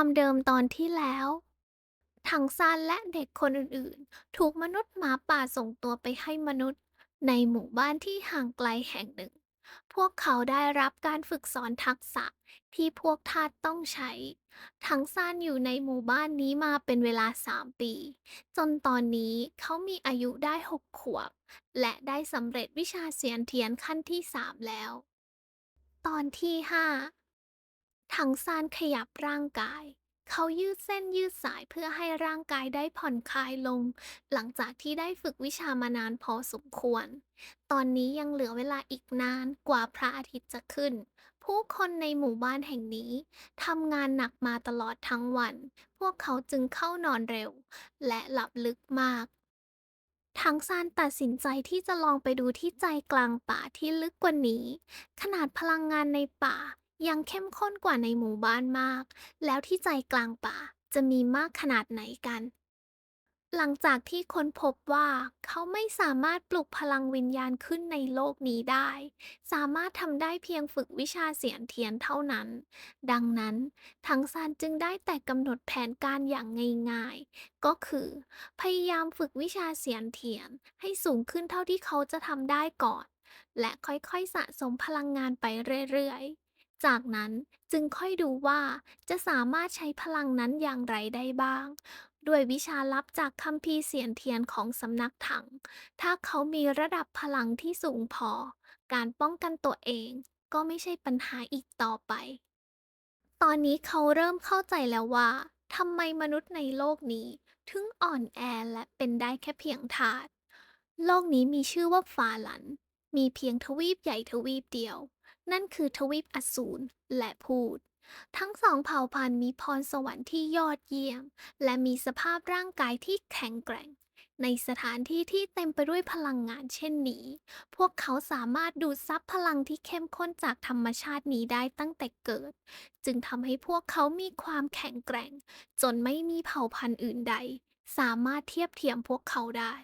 ความเดิมตอนที่แล้วถังซานและเด็กคนอื่นๆ ถูกมนุษย์หมาป่าส่งตัวไปให้มนุษย์ ในหมู่บ้านที่ห่างไกลแห่งหนึ่ง พวกเขาได้รับการฝึกสอนทักษะที่พวกทาสต้องใช้ถังซานอยู่ในหมู่บ้านนี้มาเป็นเวลาสามปี จนตอนนี้เขามีอายุได้หกขวบ และได้สำเร็จวิชาเสียนเทียนขั้นที่สามแล้ว ตอนที่ห้า ถังซานขยับร่างกาย เขายืดเส้นยืดสายเพื่อให้ร่างกายได้ผ่อนคลายลง หลังจากที่ได้ฝึกวิชามานานพอสมควร ตอนนี้ยังเหลือเวลาอีกนานกว่าพระอาทิตย์จะขึ้น ผู้คนในหมู่บ้านแห่งนี้ทำงานหนักมาตลอดทั้งวัน พวกเขาจึงเข้านอนเร็ว และหลับลึกมากทังซานตัดสินใจที่จะลองไปดูที่ใจกลางป่าที่ลึกกว่านี้ ขนาดพลังงานในป่า ยังเข้มข้นกว่าในหมู่บ้านมาก แล้วที่ใจกลางป่าจะมีมากขนาดไหนกัน หลังจากที่ค้นพบว่าเขาไม่สามารถปลุกพลังวิญญาณขึ้นในโลกนี้ได้ สามารถทำได้เพียงฝึกวิชาเสียนเทียนเท่านั้น ดังนั้นทังซานจึงได้แต่กำหนดแผนการอย่างง่ายๆ ก็คือ พยายามฝึกวิชาเสียนเทียนให้สูงขึ้นเท่าที่เขาจะทำได้ก่อนและค่อยๆ สะสมพลังงานไปเรื่อยๆ จากนั้นจึงค่อยดูว่าจะสามารถใช้พลังนั้นอย่างไรได้บ้าง ด้วยวิชาลับจากคัมภีร์เสียนเทียนของสำนักถัง ถ้าเขามีระดับพลังที่สูงพอ การป้องกันตัวเองก็ไม่ใช่ปัญหาอีกต่อไป ตอนนี้เขาเริ่มเข้าใจแล้วว่าทำไมมนุษย์ในโลกนี้ ถึงอ่อนแอและเป็นได้แค่เพียงทาส โลกนี้มีชื่อว่าฟาหลัน มีเพียงทวีปใหญ่ทวีปเดียว นั่นคือทวีปอสูรและพูด ทั้งสองเผ่าพันธุ์มีพรสวรรค์ที่ยอดเยี่ยม และมีสภาพร่างกายที่แข็งแกร่ง ในสถานที่ที่เต็มไปด้วยพลังงานเช่นนี้ พวกเขาสามารถดูดซับพลังที่เข้มข้นจากธรรมชาตินี้ได้ตั้งแต่เกิด จึงทำให้พวกเขามีความแข็งแกร่ง จนไม่มีเผ่าพันธุ์อื่นใด สามารถเทียบเทียมพวกเขาได้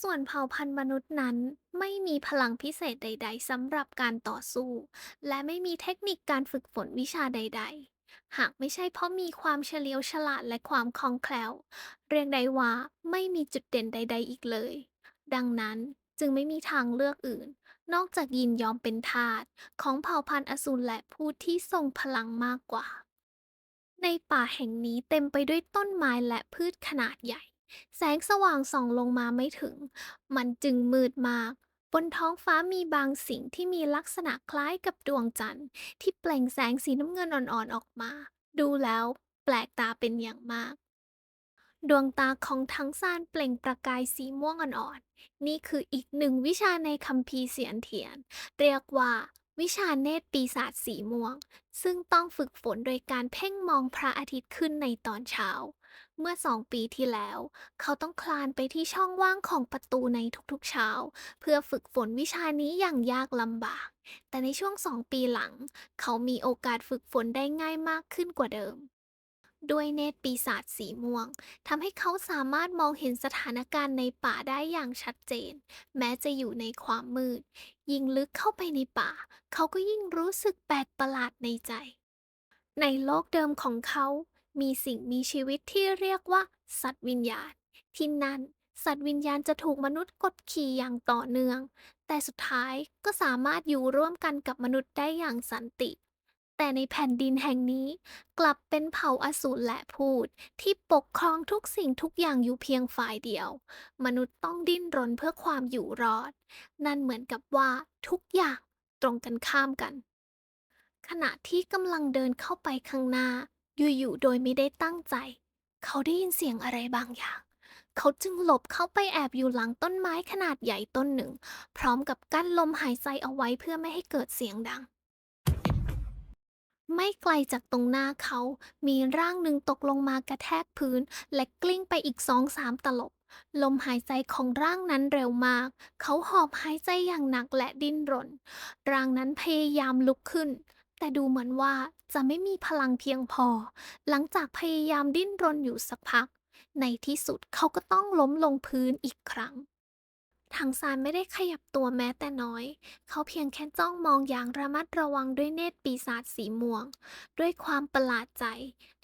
ส่วนเผ่าพันธุ์มนุษย์นั้น ไม่มีพลังพิเศษใด ๆสำหรับการต่อสู้ และไม่มีเทคนิคการฝึกฝนวิชาใด ๆ หากไม่ใช่เพราะมีความเฉลียวฉลาดและความคล่องแคล่ว เรียกได้ว่าไม่มีจุดเด่นใด ๆ อีกเลย ดังนั้นจึงไม่มีทางเลือกอื่น นอกจากยินยอมเป็นทาสของเผ่าพันธุ์อสูรและผู้ที่ทรงพลังมากกว่า ในป่าแห่งนี้เต็มไปด้วยต้นไม้และพืชขนาดใหญ่ แสงสว่างส่องลงมาไม่ถึง มันจึงมืดมาก บนท้องฟ้ามีบางสิ่งที่มีลักษณะคล้ายกับดวงจันทร์ ที่เปล่งแสงสีน้ำเงินอ่อนๆออกมา ดูแล้วแปลกตาเป็นอย่างมาก ดวงตาของทั้งซานเปล่งประกายสีม่วงอ่อนๆ นี่คืออีกหนึ่งวิชาในคัมภีร์เสียนเทียน เรียกว่าวิชาเนตรปีศาจสีม่วง ซึ่งต้องฝึกฝนโดยการเพ่งมองพระอาทิตย์ขึ้นในตอนเช้า เมื่อสองปีที่แล้ว เขาต้องคลานไปที่ช่องว่างของประตูในทุกๆเช้า เพื่อฝึกฝนวิชานี้อย่างยากลำบาก แต่ในช่วงสองปีหลัง เขามีโอกาสฝึกฝนได้ง่ายมากขึ้นกว่าเดิม ด้วยเนตรปีศาจสีม่วงทำให้เขาสามารถมองเห็นสถานการณ์ในป่าได้อย่างชัดเจน แม้จะอยู่ในความมืด ยิ่งลึกเข้าไปในป่า เขาก็ยิ่งรู้สึกแปลกประหลาดในใจ ในโลกเดิมของเขา มีสิ่งมีชีวิตที่เรียกว่า สัตว์วิญญาณ ที่นั่น สัตว์วิญญาณจะถูกมนุษย์กดขี่อย่างต่อเนื่อง แต่สุดท้ายก็สามารถอยู่ร่วมกันกับมนุษย์ได้อย่างสันติ แต่ในแผ่นดินแห่งนี้ กลับเป็นเผ่าอสูรและพูด ที่ปกครองทุกสิ่งทุกอย่างอยู่เพียงฝ่ายเดียว มนุษย์ต้องดิ้นรนเพื่อความอยู่รอด นั่นเหมือนกับว่าทุกอย่างตรงกันข้ามกันขณะที่กำลังเดินเข้าไปข้างหน้า อยู่ๆโดยไม่ได้ตั้งใจ เขาได้ยินเสียงอะไรบางอย่าง เขาจึงหลบเข้าไปแอบอยู่หลังต้นไม้ขนาดใหญ่ต้นหนึ่ง พร้อมกับกั้นลมหายใจเอาไว้เพื่อไม่ให้เกิดเสียงดัง ไม่ไกลจากตรงหน้าเขา มีร่างหนึ่งตกลงมากระแทกพื้น และกลิ้งไปอีกสองสามตลบ ลมหายใจของร่างนั้นเร็วมาก เขาหอบหายใจอย่างหนักและดิ้นรน ร่างนั้นพยายามลุกขึ้น แต่ดูเหมือนว่าจะไม่มีพลังเพียงพอ หลังจากพยายามดิ้นรนอยู่สักพัก ในที่สุดเขาก็ต้องล้มลงพื้นอีกครั้งทางซานไม่ได้ขยับตัวแม้แต่น้อย เขาเพียงแค่จ้องมองอย่างระมัดระวังด้วยเนตรปีศาจสีม่วง ด้วยความประหลาดใจ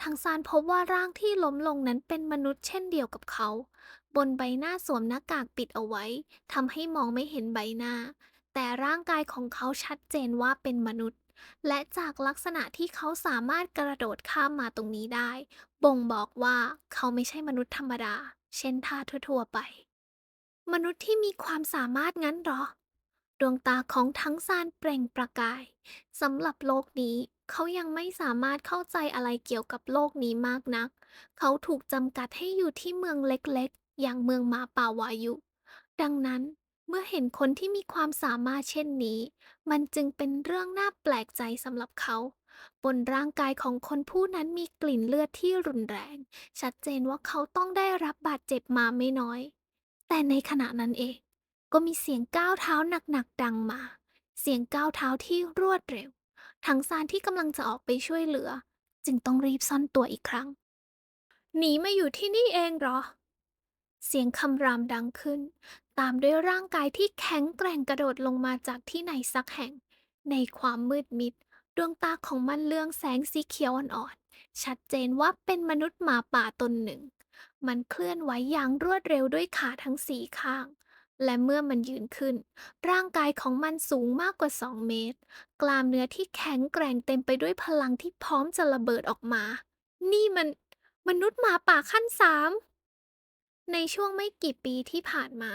ทางซานพบว่าร่างที่ล้มลงนั้นเป็นมนุษย์เช่นเดียวกับเขา บนใบหน้าสวมหน้ากากปิดเอาไว้ทำให้มองไม่เห็นใบหน้า แต่ร่างกายของเขาชัดเจนว่าเป็นมนุษย์ และจากลักษณะที่เขาสามารถกระโดดข้ามมาตรงนี้ได้ บ่งบอกว่าเขาไม่ใช่มนุษย์ธรรมดา เช่นท่าทั่วๆไป มนุษย์ที่มีความสามารถงั้นหรอ ดวงตาของทั้งซานเปล่งประกายสำหรับโลกนี้ เขายังไม่สามารถเข้าใจอะไรเกี่ยวกับโลกนี้มากนัก เขาถูกจำกัดให้อยู่ที่เมืองเล็กๆ อย่างเมืองมาป่าวายุ ดังนั้น เมื่อเห็นคนที่มีความสามารถเช่นนี้ มันจึงเป็นเรื่องน่าแปลกใจสำหรับเขา บนร่างกายของคนผู้นั้นมีกลิ่นเลือดที่รุนแรง ชัดเจนว่าเขาต้องได้รับบาดเจ็บมาไม่น้อย แต่ในขณะนั้นเอง ก็มีเสียงก้าวเท้าหนักๆดังมา เสียงก้าวเท้าที่รวดเร็ว ทั้งซานที่กำลังจะออกไปช่วยเหลือ จึงต้องรีบซ่อนตัวอีกครั้ง หนีมาอยู่ที่นี่เองเหรอเสียงคำรามดังขึ้น ตามด้วยร่างกายที่แข็งแกร่งกระโดดลงมาจากที่ไหนสักแห่ง ในความมืดมิด ดวงตาของมันเลืองแสงสีเขียวอ่อนๆ ชัดเจนว่าเป็นมนุษย์หมาป่าตนหนึ่ง มันเคลื่อนไหวอย่างรวดเร็วด้วยขาทั้งสี่ข้าง และเมื่อมันยืนขึ้น ร่างกายของมันสูงมากกว่า 2 เมตร กลามเนื้อที่แข็งแกร่งเต็มไปด้วยพลังที่พร้อมจะระเบิดออกมา นี่มันมนุษย์หมาป่าขั้นสาม ในช่วงไม่กี่ปีที่ผ่านมา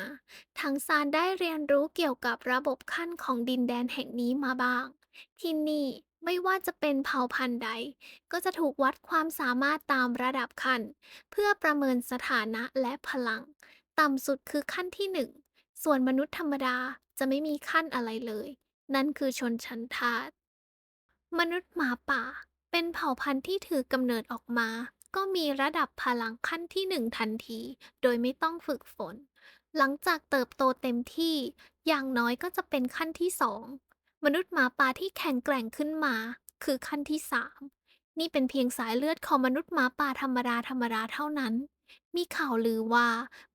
ทางซานได้เรียนรู้เกี่ยวกับระบบขั้นของดินแดนแห่งนี้มาบ้าง ที่นี่ไม่ว่าจะเป็นเผ่าพันธุ์ใด ก็จะถูกวัดความสามารถตามระดับขั้น เพื่อประเมินสถานะและพลัง ต่ำสุดคือขั้นที่หนึ่งส่วนมนุษย์ธรรมดาจะไม่มีขั้นอะไรเลย นั่นคือชนชั้นทาสมนุษย์หมาป่า เป็นเผ่าพันธุ์ที่ถือกำเนิดออกมา ก็มีระดับพลังขั้นที่หนึ่งทันที โดยไม่ต้องฝึกฝน หลังจากเติบโตเต็มที่ อย่างน้อยก็จะเป็นขั้นที่สอง มนุษย์หมาป่าที่แข็งแกร่งขึ้นมา คือขั้นที่สามนี่เป็นเพียงสายเลือดของมนุษย์หมาป่าธรรมดาธรรมดาเท่านั้น มีข่าวลือว่า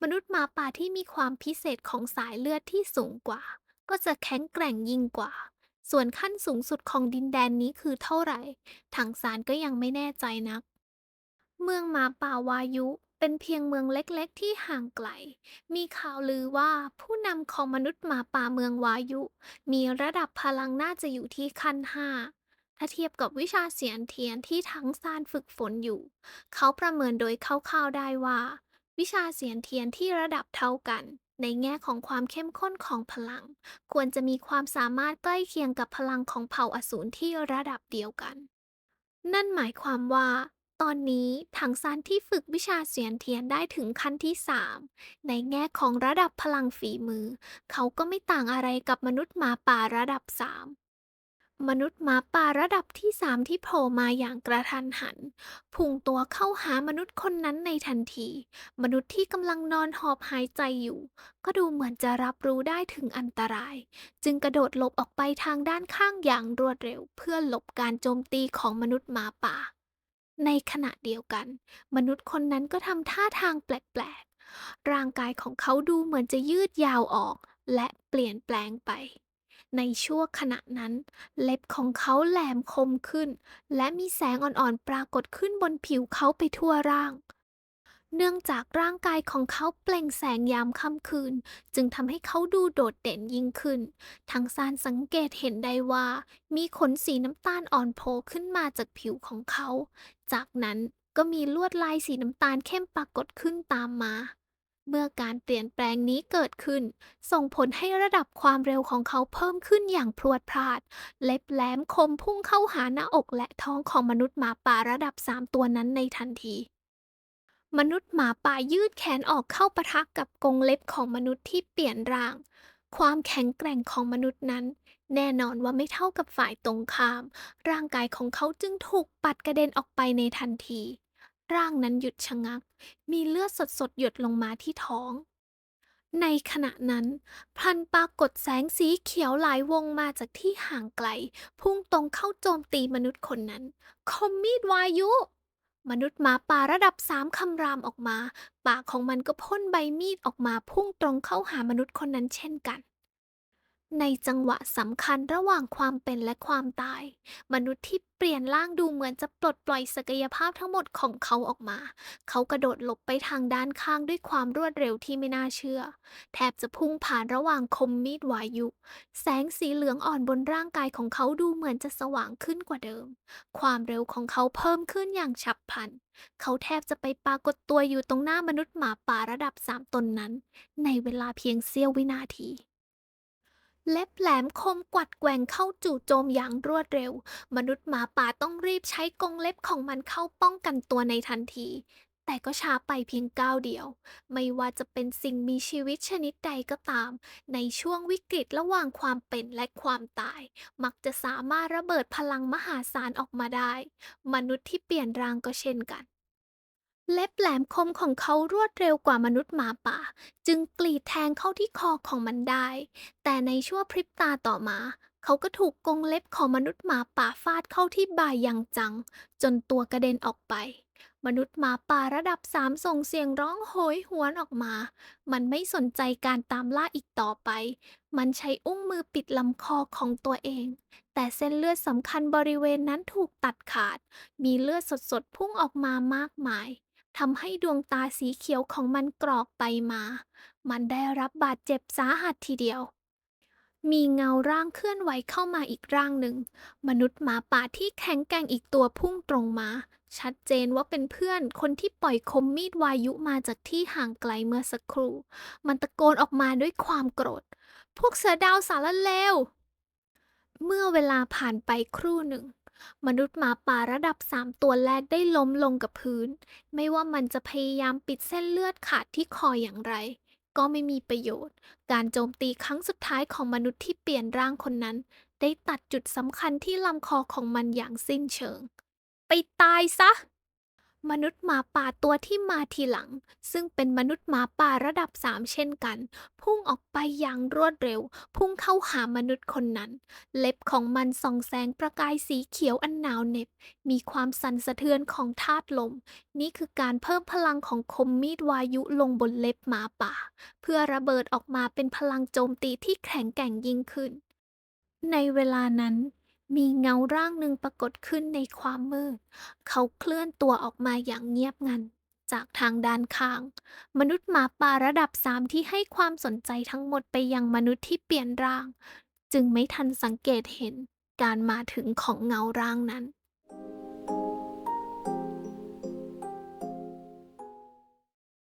มนุษย์หมาป่าที่มีความพิเศษของสายเลือดที่สูงกว่า ก็จะแข็งแกร่งยิ่งกว่า ส่วนขั้นสูงสุดของดินแดนนี้คือเท่าไหร่ ทางซานก็ยังไม่แน่ใจนัก เมืองหมาป่าวายุเป็นเพียงเมืองเล็กๆ ที่ห่างไกล มีข่าวลือว่าผู้นำของมนุษย์หมาป่าเมืองวายุ มีระดับพลังน่าจะอยู่ที่ขั้นห้าถ้าเทียบกับวิชาเสียนเทียนที่ทั้งซานฝึกฝนอยู่ เขาประเมินโดยคร่าวๆได้ว่า วิชาเสียนเทียนที่ระดับเท่ากัน ในแง่ของความเข้มข้นของพลัง ควรจะมีความสามารถใกล้เคียงกับพลังของเผ่าอสูรที่ระดับเดียวกัน นั่นหมายความว่า ตอนนี้ถังซานที่ฝึกวิชาเสียนเทียนได้ถึงขั้นที่ 3 ในแง่ของระดับพลังฝีมือ เขาก็ไม่ต่างอะไรกับมนุษย์หมาป่าระดับ 3 มนุษย์หมาป่าระดับที่ 3 ที่โผล่มาอย่างกระทันหัน พุ่งตัวเข้าหามนุษย์คนนั้นในทันที มนุษย์ที่กำลังนอนหอบหายใจอยู่ ก็ดูเหมือนจะรับรู้ได้ถึงอันตราย จึงกระโดดหลบออกไปทางด้านข้างอย่างรวดเร็ว เพื่อหลบการโจมตีของมนุษย์หมาป่า ในขณะเดียวกัน มนุษย์คนนั้นก็ทำท่าทางแปลกๆ ร่างกายของเขาดูเหมือนจะยืดยาวออก และเปลี่ยนแปลงไป ในชั่วขณะนั้น เล็บของเขาแหลมคมขึ้น และมีแสงอ่อนๆ ปรากฏขึ้นบนผิวเขาไปทั่วร่าง เนื่องจากร่างกายของเขาเปล่งแสงยามค่ำคืน จึงทำให้เขาดูโดดเด่นยิ่งขึ้น ทางซานสังเกตเห็นได้ว่า มีขนสีน้ำตาลอ่อนโผล่ขึ้นมาจากผิวของเขา จากนั้นก็มีลวดลายสีน้ำตาลเข้มปรากฏขึ้นตามมา เมื่อการเปลี่ยนแปลงนี้เกิดขึ้น ส่งผลให้ระดับความเร็วของเขาเพิ่มขึ้นอย่างพรวดพราด เล็บแหลมคมพุ่งเข้าหาหน้าอกและท้องของมนุษย์หมาป่าระดับสามตัวนั้นในทันทีมนุษย์หมาป่ายืดแขนออกเข้าปะทะกับกรงเล็บของมนุษย์ที่เปลี่ยนร่าง ความแข็งแกร่งของมนุษย์นั้น แน่นอนว่าไม่เท่ากับฝ่ายตรงข้าม ร่างกายของเขาจึงถูกปัดกระเด็นออกไปในทันที ร่างนั้นหยุดชะงัก มีเลือดสดๆ หยดลงมาที่ท้อง ในขณะนั้น พลันปรากฏแสงสีเขียวหลายวงมาจากที่ห่างไกล พุ่งตรงเข้าโจมตีมนุษย์คนนั้น คมมีดวายุ มนุษย์หมาป่าระดับสามคำรามออกมา ปากของมันก็พ่นใบมีดออกมาพุ่งตรงเข้าหามนุษย์คนนั้นเช่นกัน ในจังหวะสำคัญระหว่างความเป็นและความตาย มนุษย์ที่เปลี่ยนร่างดูเหมือนจะปลดปล่อยศักยภาพทั้งหมดของเขาออกมา เขากระโดดหลบไปทางด้านข้างด้วยความรวดเร็วที่ไม่น่าเชื่อ แทบจะพุ่งผ่านระหว่างคมมีดวายุ แสงสีเหลืองอ่อนบนร่างกายของเขาดูเหมือนจะสว่างขึ้นกว่าเดิม ความเร็วของเขาเพิ่มขึ้นอย่างฉับพลัน เขาแทบจะไปปรากฏตัวอยู่ตรงหน้ามนุษย์หมาป่าระดับสามตนนั้น ในเวลาเพียงเสี้ยววินาที เล็บแหลมคมกวัดแกว่งเข้าจู่โจมอย่างรวดเร็ว มนุษย์หมาป่าต้องรีบใช้กรงเล็บของมันเข้าป้องกันตัวในทันที แต่ก็ช้าไปเพียงก้าวเดียว ไม่ว่าจะเป็นสิ่งมีชีวิตชนิดใดก็ตาม ในช่วงวิกฤตระหว่างความเป็นและความตาย มักจะสามารถระเบิดพลังมหาศาลออกมาได้ มนุษย์ที่เปลี่ยนร่างก็เช่นกัน เล็บแหลมคมของเขารวดเร็วกว่ามนุษย์หมาป่า จึงกรีดแทงเข้าที่คอของมันได้ แต่ในชั่วพริบตาต่อมา เขาก็ถูกกงเล็บของมนุษย์หมาป่าฟาดเข้าที่บ่ายอย่างจัง จนตัวกระเด็นออกไป มนุษย์หมาป่าระดับสามส่งเสียงร้องโหยหวนออกมา มันไม่สนใจการตามล่าอีกต่อไป มันใช้อุ้งมือปิดลำคอของตัวเอง แต่เส้นเลือดสำคัญบริเวณนั้นถูกตัดขาด มีเลือดสดๆพุ่งออกมามากมาย ทำให้ดวงตาสีเขียวของมันกรอกไปมา มันได้รับบาดเจ็บสาหัสทีเดียว มีเงาร่างเคลื่อนไหวเข้ามาอีกร่างหนึ่ง มนุษย์หมาป่าที่แข็งแกร่งอีกตัวพุ่งตรงมา ชัดเจนว่าเป็นเพื่อนคนที่ปล่อยคมมีดวายุมาจากที่ห่างไกลเมื่อสักครู่ มันตะโกนออกมาด้วยความโกรธ พวกเสือดาวสารเลวเมื่อเวลาผ่านไปครู่หนึ่ง มนุษย์หมาป่าระดับสามตัวแรกได้ล้มลงกับพื้น ไม่ว่ามันจะพยายามปิดเส้นเลือดขาดที่คออย่างไร ก็ไม่มีประโยชน์ การโจมตีครั้งสุดท้ายของมนุษย์ที่เปลี่ยนร่างคนนั้น ได้ตัดจุดสำคัญที่ลำคอของมันอย่างสิ้นเชิง ไปตายซะ มนุษย์หมาป่าตัวที่มาทีหลัง ซึ่งเป็นมนุษย์หมาป่าระดับสามเช่นกัน พุ่งออกไปอย่างรวดเร็ว พุ่งเข้าหามนุษย์คนนั้น เล็บของมันส่องแสงประกายสีเขียวอันหนาวเหน็บ มีความสั่นสะเทือนของธาตุลม นี่คือการเพิ่มพลังของคมมีดวายุลงบนเล็บหมาป่า เพื่อระเบิดออกมาเป็นพลังโจมตีที่แข็งแกร่งยิ่งขึ้น ในเวลานั้น มีเงาร่างหนึ่งปรากฏขึ้นในความมืด เขาเคลื่อนตัวออกมาอย่างเงียบงัน จากทางด้านข้าง มนุษย์หมาป่าระดับสามที่ให้ความสนใจทั้งหมดไปยังมนุษย์ที่เปลี่ยนร่าง จึงไม่ทันสังเกตเห็นการมาถึงของเงาร่างนั้น